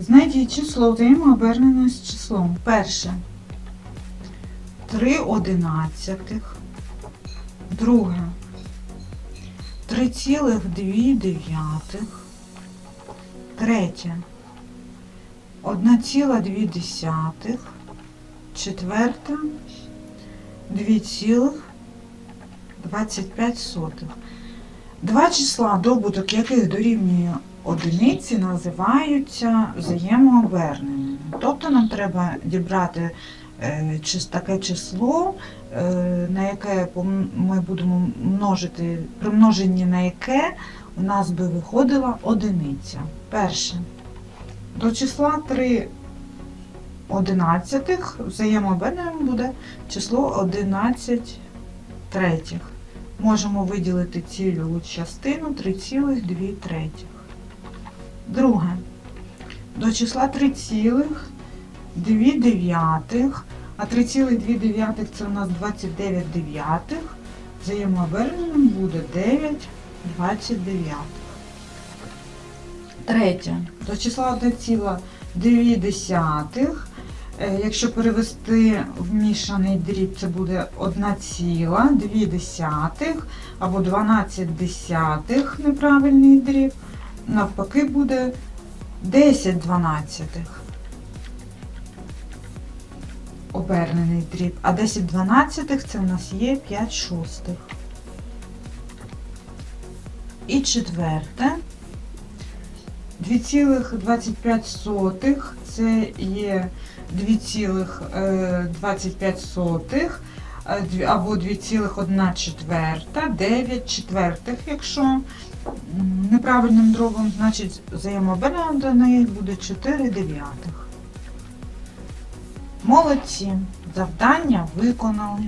Знайдіть число взаємообернене з числом. Перше. 3 одинадцятих. Друге. 3,2 дев'ятих. Третє. 1,2. Четверте. 2,25. Два числа, добуток яких дорівнює одиниці, називаються взаємооберненими. Тобто нам треба дібрати е, таке число, е, на яке ми будемо множити, при множенні на яке у нас би виходила одиниця. Перше. До числа 3 одинадцятих взаємооберненим буде число 11 третіх. Можемо виділити цілу частину 3,2 третіх. Друге. До числа 3,2 дев'ятих, а 3,2 дев'ятих це у нас 29 дев'ятих. Взаємооберненим буде 9 29. Третє. До числа 1,2 десятих. Е, Якщо перевести в мішаний дріб, це буде 1,2 або 12 десятих неправильний дріб. Навпаки буде 10 дванадцятих. Обернений дріб. А 10 дванадцятих це в нас є 5 шостих. І четверте. 2,25 це є 2,25 е, дві- або 2,1 четверта, 9 четвертих, якщо неправильним дробом, значить взаємообернення до неї буде 4 дев'ятих. Молодці, завдання виконали.